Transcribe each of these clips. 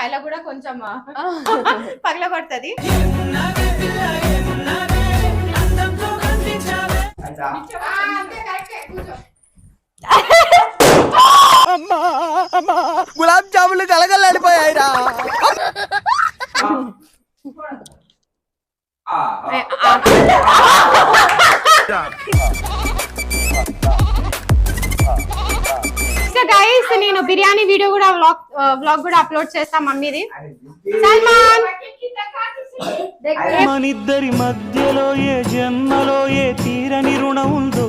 శైల కూడా కొంచెం పగల పడుతుంది గైస్ నేను బిర్యానీ వీడియో కూడా వ్లాగ్ వ్లాగ్ కూడా అప్లోడ్ చేస్తా మమ్మీది సల్మాన్! మనిద్దరి మధ్యలో ఏ జన్మలో ఏ తీరని రుణం ఉందో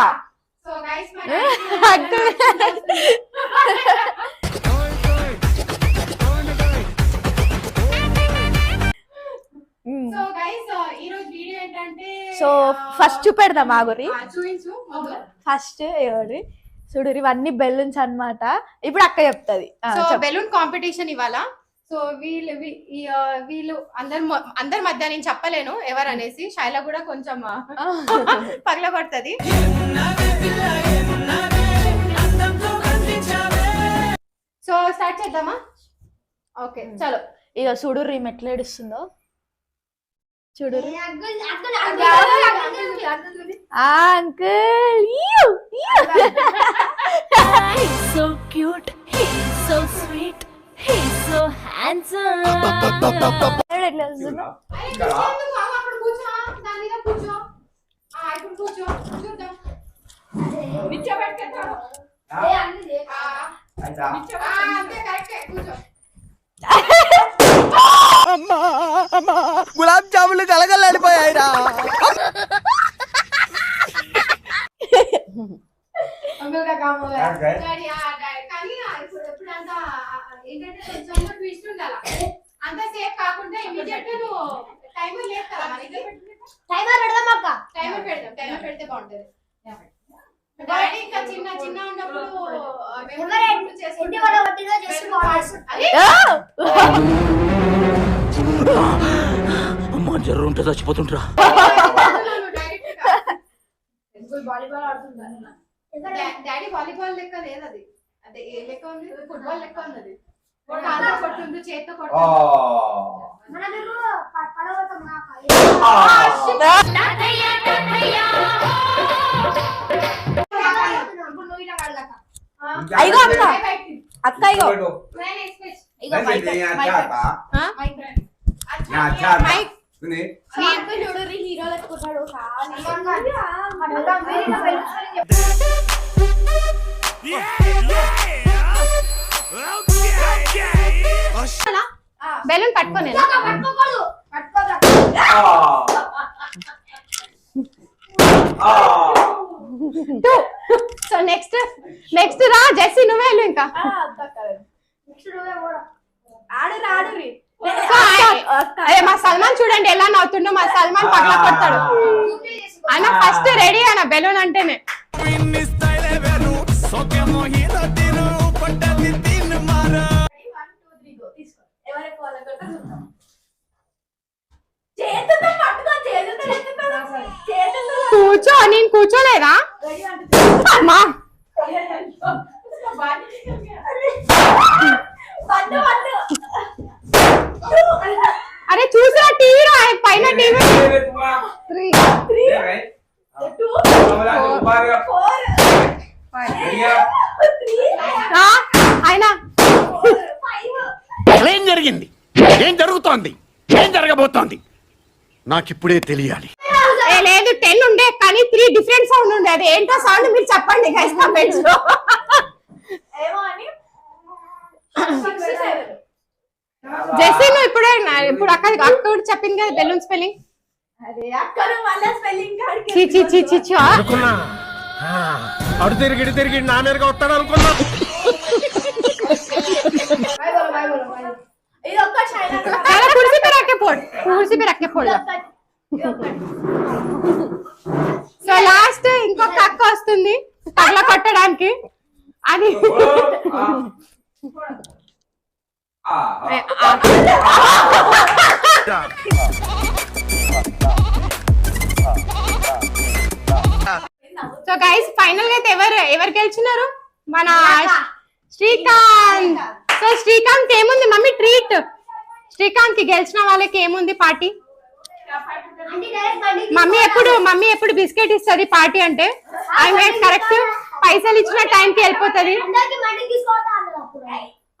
అక్క సో ఏంటంటే సో ఫస్ట్ చూపెడదాం ఆగురి ముందు. ఫస్ట్ ఎవరి చూడు ఇవన్నీ బెలూన్స్ అన్నమాట. ఇప్పుడు అక్క చెప్తుంది. బెలూన్ కాంపిటీషన్ ఇవాళ సో వీళ్ళు వీళ్ళు అందరి అందరి మధ్య నేను చెప్పలేను ఎవరు అనేసి శైల కూడా కొంచెం పగల పడుతుంది సో స్టార్ట్ చేద్దామా? ఓకే చలో. ఇక చూడు రీమ్ ఎట్లా ఏడుస్తుందో. చూడు uncle. He's so sweet. He's so handsome. ఎట్లా వస్తుందో అక్కడ కూర్చో దాని మీద కూర్చో ఆ, ఇప్పుడు కూర్చో చూద్దాం నిచ్చబెట్టుకుంటాడు అంతే కరెక్టే కూర్చో గులాబ్ జాములు కలగలాడిపోయాయిరా డాడీ, ఆ, డాడీ, కానీ ఆ, ఇప్పుడు ఎప్పుడంతా ఆ, ఏంటంటే కొంచెం ట్విస్ట్ ఉండాల అంత సేఫ్ కాకుండా ఇమీడియట్ నువ్వు టైమర్ లేదు కదా మనకి టైమర్ పెడదాం అక్క టైమర్ పెడదాం టైమర్ పెడితే బాగుంటది డాడీ ఇంకా చిన్న చిన్న ఉన్నప్పుడు ఆ, మేము ఎవరు ఇప్పుడు చేసుకుంటాం. ఇంటి వాళ్ళ వట్టిగా చేసి అమ్మా జర్రు ఉంటే చచ్చిపోతుంటరా. వాలీబాల్ ఆడుతుంటాను డా- డాడీ వాలీబాల్ లెక్క లేదు అది అదే ఏ లెక్క ఉంది ఫుట్బాల్ లెక్క ఉంది అది కాలుతో కొట్టుండు చేత్తో కొట్టుండు మనకు పడవతాం అయ్యో అక్క. అక్క చూడు లెక్కుంటాడు. బెలూన్ పట్టుకోనే. పట్టుకోకూడదు. సో నెక్స్ట్ నెక్స్ట్ రా జెస్సీ నువ్వే వెళ్ళు ఇంకా. అదే మా సల్మాన్ చూడండి ఎలా నవ్వుతుండో మా సల్మాన్ పగల కొడతాడు. ఆయన ఫస్ట్ రెడీ ఆయన బెలూన్ అంటేనే. ఎవరికి వాళ్ళ చేతులతో పట్టుకో చేతులతో ఎత్తుకో చేతులతో కూర్చో నేను కూర్చోలేదా? అమ్మా అరే చూసినా టీవీ పైన టీవీ. త్రీ. ఆయన. ఏం జరిగింది? ఏం జరుగుతోంది? ఏం జరగబోతోంది? నాకిప్పుడే తెలియాలి ఏ లేదు టెన్ ఉండే కానీ త్రీ డిఫరెంట్ సౌండ్ ఉండే అది ఏంటో సౌండ్ మీరు చెప్పండి గైస్ కామెంట్స్లో. ఏమో అని. జెస్సీ నువ్వు ఇప్పుడే నా- ఇప్పుడు అక్క అక్క కూడా చెప్పింది కదా బెలూన్ స్పెల్లింగ్. అరే అక్కడ మళ్ళీ స్పెల్లింగ్ కాడికి చి చి చి చి చి. ఆ? అనుకున్నా. ఆ, అడు తిరిగి తిరిగి నా మీదగా వస్తాడు అనుకున్నా. ఇది ఒక్క చాలా కుర్సీ పే రక్కే పోడ్. కుర్సీ పే రక్కే పోడ్. సో లాస్ట్ ఇంకొక అక్క వస్తుంది. తగల కొట్టడానికి. అది సో గైస్ ఫైనల్గా అయితే ఎవరు ఎవరు గెలిచినారు? మన శ్రీకాంత్. సో శ్రీకాంత్ ఏముంది? మమ్మీ ట్రీట్ శ్రీకాంత్కి గెలిచిన వాళ్ళకి ఏముంది? పార్టీ. మమ్మీ ఎప్పుడు మమ్మీ ఎప్పుడు బిస్కెట్ ఇస్తుంది పార్టీ అంటే? ఐ మేడ్ కరెక్ట్ పైసలు ఇచ్చిన టైం కి వెళ్ళిపోతుంది.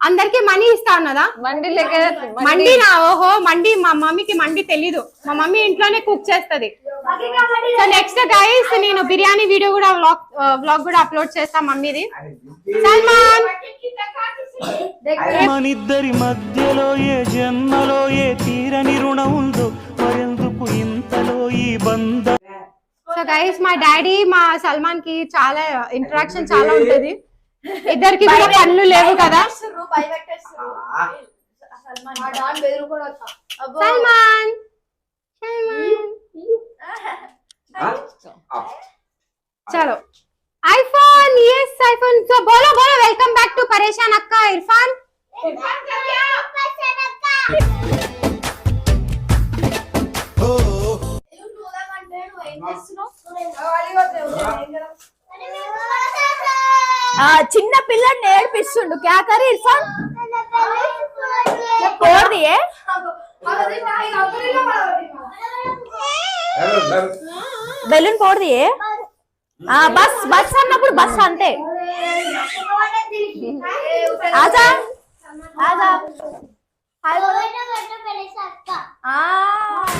అందరికి మనీ ఇస్తా అన్నదా? మండి లెక్క మండి నా ఓహో మండి మా మమ్మీకి మండి తెలీదు. మా మమ్మీ ఇంట్లోనే కుక్ చేస్తది. సో నెక్స్ట్ గైస్ నేను బిర్యానీ వీడియో కూడా వ్లాగ్ వ్లాగ్ కూడా అప్లోడ్ చేస్తా మమ్మీది. సల్మాన్! మనిద్దరి మధ్యలో ఏ జన్మలో ఏ తీరని రుణం ఉందో ఇంతలో ఈ బంధం. సో గైస్ మా డాడీ మా సల్మాన్కి చాలా ఇంటరాక్షన్ చాలా ఉంటది. ఇద్దరికి కూడా పనులు లేవు కదా. సల్మాన్. చలో. IPhone yes iPhone. సో బోలో బోలో వెల్కమ్ బ్యాక్ టు పరేషాన్ అక్క ఇర్ఫాన్. ఇర్ఫాన్ చిన్న పిల్లని నేర్పిస్తుండు. క్యా కరీ ఇర్ఫాన్ పడవది. బెలూన్ ఆ బస్ బస్ అన్నప్పుడు బస్ అంతే. ఆజా? ఆజా? ఆ.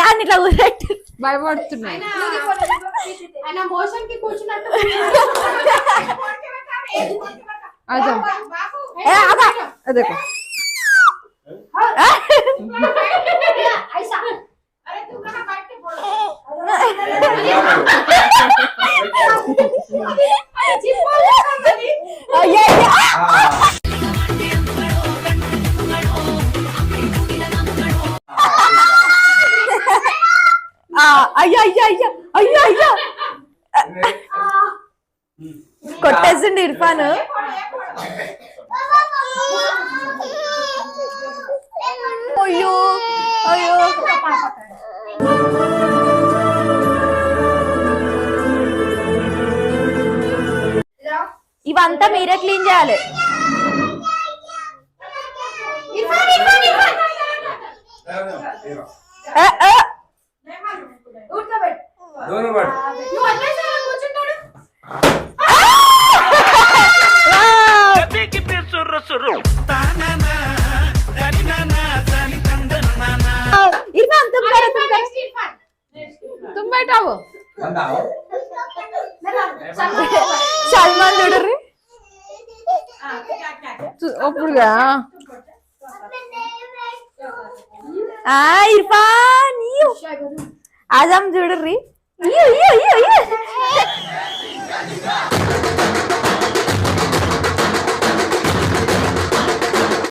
అని ఇట్లా కూర్చోబెట్టు. భయపడుతున్నాయి ఆయన మోషన్ కి కూర్చున్నట్టు అదే అయ్యో అయ్యా అయ్యా అయ్యో అయ్యా కొట్టేసిండు ఇర్ఫాన్. అయ్యో అయ్యో. ఇవంతా మీరే క్లీన్ చేయాలి. ಆಟಾವು ಸಲ್ಮಾನ್ ನೋಡ್ರಿ ಒಬ್ರಿಗ ಆ ಇರ್ಫಾನ್ ನೀವು ಆಜಮ್ ಜೋಡ್ರಿ ಅಯ್ಯೋ ಅಯ್ಯೋ ಅಯ್ಯೋ ಅಯ್ಯೋ